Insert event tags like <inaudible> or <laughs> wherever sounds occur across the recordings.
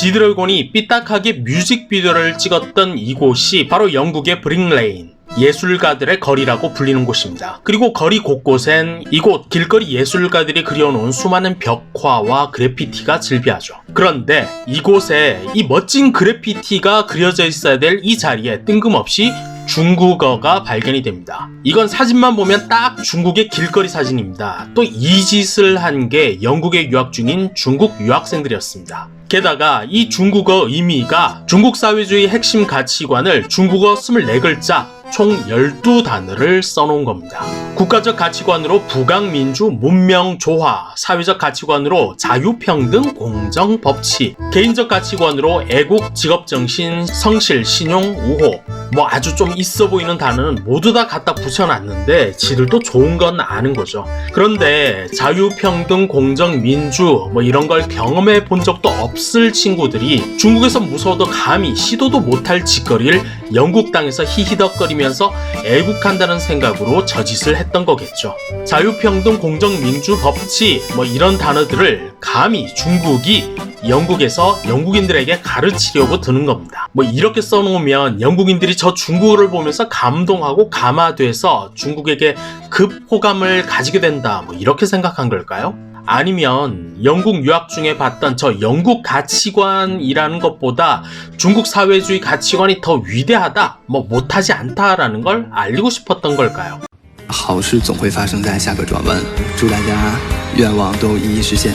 지드래곤이 삐딱하게 뮤직비디오를 찍었던 이곳이 바로 영국의 브링레인. 예술가들의 거리라고 불리는 곳입니다. 그리고 거리 곳곳엔 이곳 길거리 예술가들이 그려놓은 수많은 벽화와 그래피티가 즐비하죠. 그런데 이곳에 이 멋진 그래피티가 그려져 있어야 될 이 자리에 뜬금없이 중국어가 발견이 됩니다. 이건 사진만 보면 딱 중국의 길거리 사진입니다. 또 이 짓을 한 게 영국에 유학 중인 중국 유학생들이었습니다. 게다가 이 중국어 의미가 중국 사회주의 핵심 가치관을 중국어 24글자 총 12단어를 써놓은 겁니다. 국가적 가치관으로 부강민주, 문명, 조화, 사회적 가치관으로 자유평등, 공정, 법치, 개인적 가치관으로 애국, 직업정신, 성실, 신용, 우호, 뭐 아주 좀 있어 보이는 단어는 모두 다 갖다 붙여놨는데 지들도 좋은 건 아는 거죠. 그런데 자유평등, 공정, 민주 뭐 이런 걸 경험해 본 적도 없을 친구들이 중국에서 무서워도 감히 시도도 못할 짓거리를 영국 땅에서 히히덕거리 면서 애국한다는 생각으로 저짓을 했던 거겠죠. 자유평등, 공정, 민주, 법치 뭐 이런 단어들을 감히 중국이 영국에서 영국인들에게 가르치려고 드는 겁니다. 뭐 이렇게 써놓으면 영국인들이 저 중국어를 보면서 감동하고 감화돼서 중국에게 급호감을 가지게 된다. 뭐 이렇게 생각한 걸까요? 아니면 영국 유학 중에 봤던 저 영국 가치관이라는 것보다 중국 사회주의 가치관이 더 위대하다, 뭐 못하지 않다라는 걸 알리고 싶었던 걸까요? 好事总会发生在下个转弯，祝大家愿望都一一实现。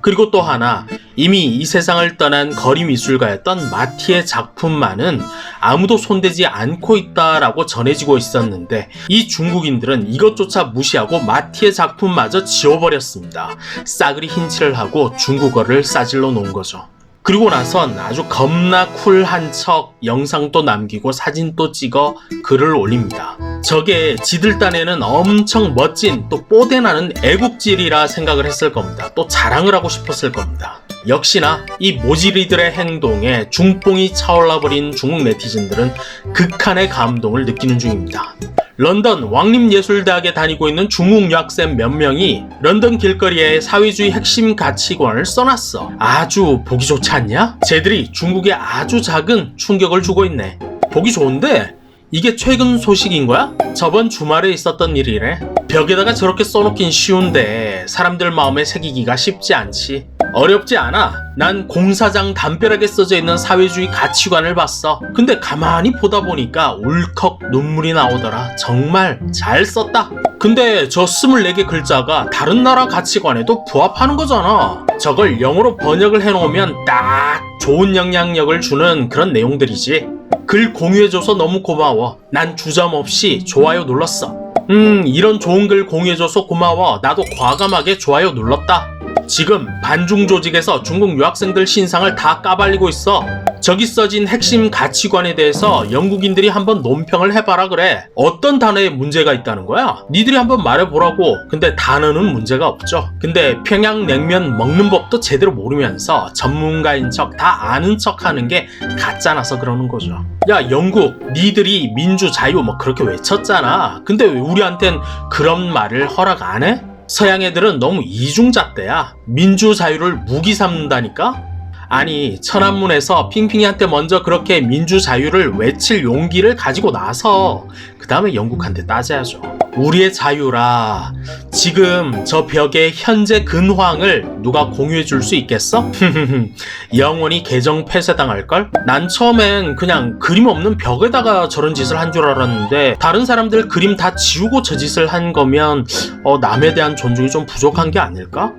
그리고 또 하나 이미 이 세상을 떠난 거리 미술가였던 마티의 작품만은 아무도 손대지 않고 있다라고 전해지고 있었는데 이 중국인들은 이것조차 무시하고 마티의 작품마저 지워버렸습니다. 싸그리 흰칠을 하고 중국어를 싸질러 놓은 거죠. 그리고 나선 아주 겁나 쿨한 척 영상도 남기고 사진도 찍어 글을 올립니다. 저게 지들 딴에는 엄청 멋진 또 뽀대나는 애국질이라 생각을 했을 겁니다. 또 자랑을 하고 싶었을 겁니다. 역시나 이 모지리들의 행동에 중뽕이 차올라버린 중국 네티즌들은 극한의 감동을 느끼는 중입니다. 런던 왕립예술대학에 다니고 있는 중국 유학생 몇 명이 런던 길거리에 사회주의 핵심 가치관을 써놨어. 아주 보기 좋지 않냐? 쟤들이 중국에 아주 작은 충격을 주고 있네. 보기 좋은데 이게 최근 소식인 거야? 저번 주말에 있었던 일이래. 벽에다가 저렇게 써놓긴 쉬운데 사람들 마음에 새기기가 쉽지 않지. 어렵지 않아. 난 공사장 담벼락에 써져 있는 사회주의 가치관을 봤어. 근데 가만히 보다 보니까 울컥 눈물이 나오더라. 정말 잘 썼다. 근데 저 24개 글자가 다른 나라 가치관에도 부합하는 거잖아. 저걸 영어로 번역을 해놓으면 딱 좋은 영향력을 주는 그런 내용들이지. 글 공유해줘서 너무 고마워. 난 주저없이 좋아요 눌렀어. 음, 이런 좋은 글 공유해줘서 고마워. 나도 과감하게 좋아요 눌렀다. 지금 반중 조직에서 중국 유학생들 신상을 다 까발리고 있어. 저기 써진 핵심 가치관에 대해서 영국인들이 한번 논평을 해봐라 그래. 어떤 단어에 문제가 있다는 거야? 니들이 한번 말해보라고. 근데 단어는 문제가 없죠. 근데 평양냉면 먹는 법도 제대로 모르면서 전문가인 척 다 아는 척 하는 게 가짜나서 그러는 거죠. 야, 영국, 니들이 민주, 자유 뭐 그렇게 외쳤잖아. 근데 왜 우리한텐 그런 말을 허락 안 해? 서양 애들은 너무 이중잣대야. 민주 자유를 무기 삼는다니까? 아니, 천안문에서 핑핑이한테 먼저 그렇게 민주 자유를 외칠 용기를 가지고 나서 그 다음에 영국한테 따져야죠. 우리의 자유라. 지금 저 벽에 현재 근황을 누가 공유해 줄 수 있겠어? <laughs> 영원히 계정 폐쇄당할걸? 난 처음엔 그냥 그림 없는 벽에다가 저런 짓을 한 줄 알았는데 다른 사람들 그림 다 지우고 저 짓을 한 거면 어, 남에 대한 존중이 좀 부족한 게 아닐까?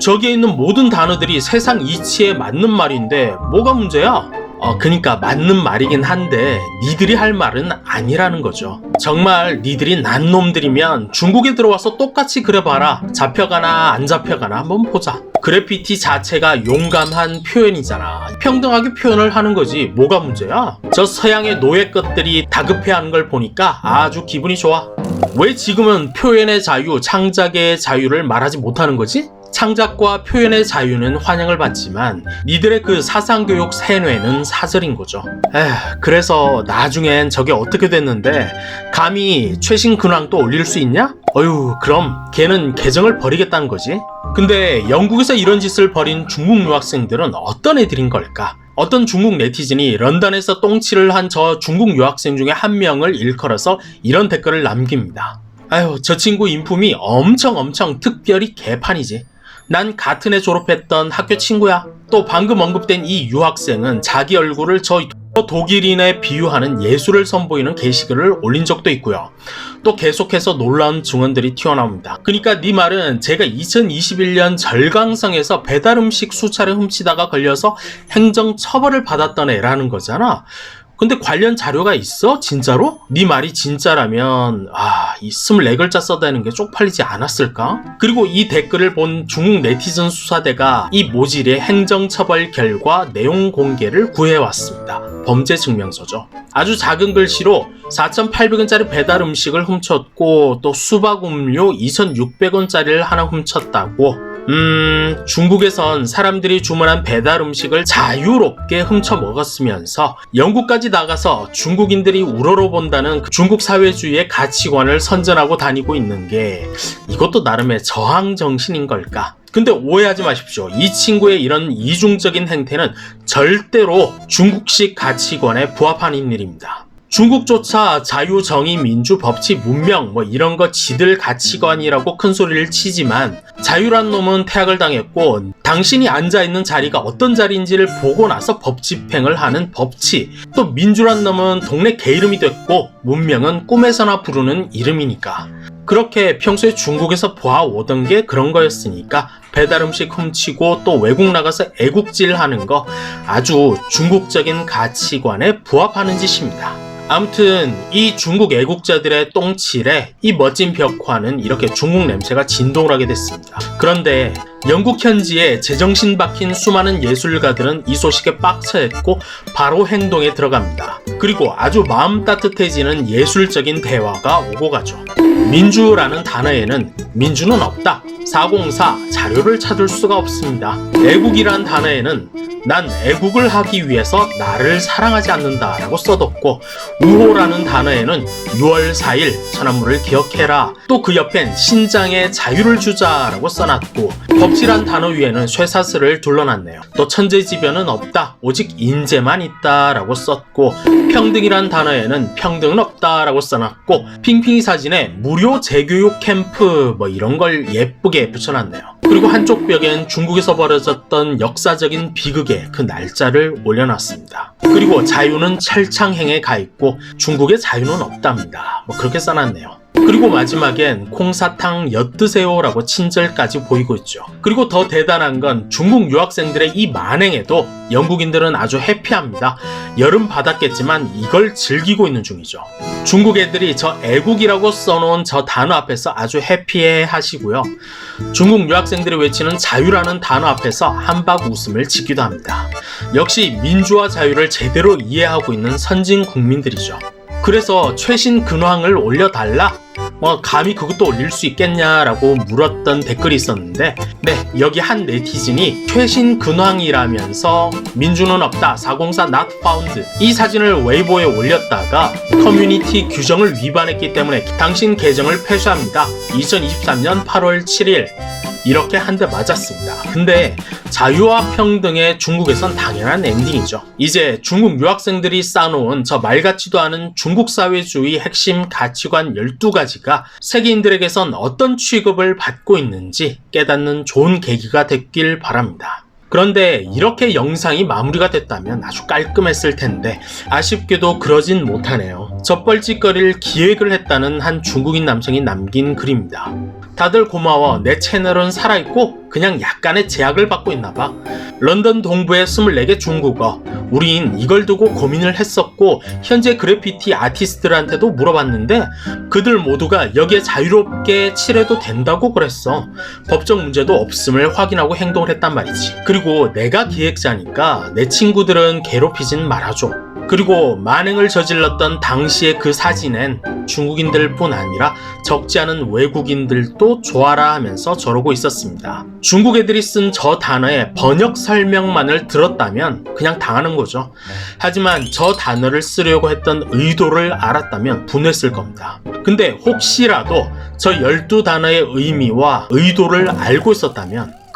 저기에 있는 모든 단어들이 세상 이치에 맞는 말인데 뭐가 문제야? 어, 그니까 맞는 말이긴 한데 니들이 할 말은 아니라는 거죠. 정말 니들이 난 놈들이면 중국에 들어와서 똑같이 그려봐라. 잡혀가나 안 잡혀가나 한번 보자. 그래피티 자체가 용감한 표현이잖아. 평등하게 표현을 하는 거지. 뭐가 문제야? 저 서양의 노예 것들이 다급해하는 걸 보니까 아주 기분이 좋아. 왜 지금은 표현의 자유, 창작의 자유를 말하지 못하는 거지? 창작과 표현의 자유는 환영을 받지만 니들의 그 사상교육 세뇌는 사절인 거죠. 에휴, 그래서 나중엔 저게 어떻게 됐는데 감히 최신 근황 또 올릴 수 있냐? 어휴, 그럼 걔는 계정을 버리겠다는 거지. 근데 영국에서 이런 짓을 벌인 중국 유학생들은 어떤 애들인 걸까? 어떤 중국 네티즌이 런던에서 똥치를 한저 중국 유학생 중에 한 명을 일컬어서 이런 댓글을 남깁니다. 아유, 저 친구 인품이 엄청 엄청 특별히 개판이지. 난 같은 해 졸업했던 학교 친구야. 또 방금 언급된 이 유학생은 자기 얼굴을 저 독일인에 비유하는 예술을 선보이는 게시글을 올린 적도 있고요. 또 계속해서 놀라운 증언들이 튀어나옵니다. 그러니까 네 말은 제가 2021년 절강성에서 배달 음식 수차례 훔치다가 걸려서 행정 처벌을 받았던 애라는 거잖아. 근데 관련 자료가 있어? 진짜로? 네 말이 진짜라면 아, 이 24글자 써대는 게 쪽팔리지 않았을까? 그리고 이 댓글을 본 중국 네티즌 수사대가 이 모질의 행정처벌 결과 내용 공개를 구해왔습니다. 범죄 증명서죠. 아주 작은 글씨로 4,800원짜리 배달 음식을 훔쳤고 또 수박 음료 2,600원짜리를 하나 훔쳤다고 음, 중국에선 사람들이 주문한 배달 음식을 자유롭게 훔쳐 먹었으면서 영국까지 나가서 중국인들이 우러러 본다는 그 중국 사회주의의 가치관을 선전하고 다니고 있는 게 이것도 나름의 저항 정신인 걸까? 근데 오해하지 마십시오. 이 친구의 이런 이중적인 행태는 절대로 중국식 가치관에 부합하는 일입니다. 중국조차 자유, 정의, 민주, 법치, 문명 뭐 이런 거 지들 가치관이라고 큰 소리를 치지만 자유란 놈은 퇴학을 당했고 당신이 앉아 있는 자리가 어떤 자리인지를 보고 나서 법 집행을 하는 법치 또 민주란 놈은 동네 개 이름이 됐고 문명은 꿈에서나 부르는 이름이니까 그렇게 평소에 중국에서 보아오던 게 그런 거였으니까 배달 음식 훔치고 또 외국 나가서 애국질 하는 거 아주 중국적인 가치관에 부합하는 짓입니다. 아무튼 이 중국 애국자들의 똥칠에 이 멋진 벽화는 이렇게 중국 냄새가 진동을 하게 됐습니다. 그런데 영국 현지에 제정신 박힌 수많은 예술가들은 이 소식에 빡쳐했고 바로 행동에 들어갑니다. 그리고 아주 마음 따뜻해지는 예술적인 대화가 오고 가죠. 민주라는 단어에는 민주는 없다. 404 자료를 찾을 수가 없습니다. 애국이란 단어에는 난 애국을 하기 위해서 나를 사랑하지 않는다 라고 써뒀고 우호라는 단어에는 6월 4일 천안문을 기억해라 또 그 옆엔 신장에 자유를 주자 라고 써놨고 법치란 단어 위에는 쇠사슬을 둘러놨네요 또 천재지변은 없다 오직 인재만 있다 라고 썼고 평등이란 단어에는 평등은 없다 라고 써놨고 핑핑이 사진에 무료 재교육 캠프 뭐 이런 걸 예쁘게 붙여놨네요 그리고 한쪽 벽엔 중국에서 벌어졌던 역사적인 비극의 그 날짜를 올려놨습니다. 그리고 자유는 철창행에 가 있고 중국의 자유는 없답니다. 뭐 그렇게 써놨네요. 그리고 마지막엔 콩사탕 엿드세요라고 친절까지 보이고 있죠. 그리고 더 대단한 건 중국 유학생들의 이 만행에도 영국인들은 아주 해피합니다. 여름 받았겠지만 이걸 즐기고 있는 중이죠. 중국 애들이 저 애국이라고 써놓은 저 단어 앞에서 아주 해피해 하시고요. 중국 유학생들이 외치는 자유라는 단어 앞에서 한박 웃음을 짓기도 합니다. 역시 민주와 자유를 제대로 이해하고 있는 선진 국민들이죠. 그래서 최신 근황을 올려달라? 뭐 감히 그것도 올릴 수 있겠냐라고 물었던 댓글이 있었는데 네 여기 한 네티즌이 최신 근황이라면서 민주는 없다 404 not found. 이 사진을 웨이보에 올렸다가 커뮤니티 규정을 위반했기 때문에 당신 계정을 폐쇄합니다. 2023년 8월 7일 이렇게 한 대 맞았습니다. 근데 자유와 평등의 중국에선 당연한 엔딩이죠. 이제 중국 유학생들이 쌓아놓은 저 말같지도 않은 중국 사회주의 핵심 가치관 12가지가 세계인들에게선 어떤 취급을 받고 있는지 깨닫는 좋은 계기가 됐길 바랍니다. 그런데 이렇게 영상이 마무리가 됐다면 아주 깔끔했을 텐데 아쉽게도 그러진 못하네요. 젖벌짓거릴 기획을 했다는 한 중국인 남성이 남긴 글입니다. 다들 고마워. 내 채널은 살아있고 그냥 약간의 제약을 받고 있나봐. 런던 동부의 24개 중국어. 우린 이걸 두고 고민을 했었고 현재 그래피티 아티스트들한테도 물어봤는데 그들 모두가 여기에 자유롭게 칠해도 된다고 그랬어. 법적 문제도 없음을 확인하고 행동을 했단 말이지. 그리고 내가 기획자니까 내 친구들은 괴롭히진 말아줘. 그리고 만행을 저질렀던 당시의 그 사진엔 중국인들 뿐 아니라 적지 않은 외국인들도 좋아라 하면서 저러고 있었습니다. 중국 애들이 쓴 저 단어의 번역 설명만을 들었다면 그냥 당하는 거죠. 하지만 저 단어를 쓰려고 했던 의도를 알았다면 분했을 겁니다. 근데 혹시라도 저 12단어의 의미와 의도를 알고 있었다면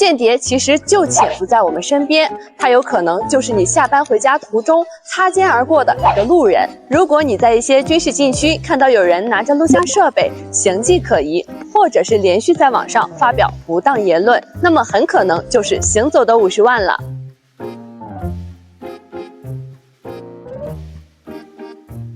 间谍其实就潜伏在我们身边，他有可能就是你下班回家途中擦肩而过的一个路人。如果你在一些军事禁区看到有人拿着录像设备，行迹可疑，或者是连续在网上发表不当言论，那么很可能就是行走的五十万了。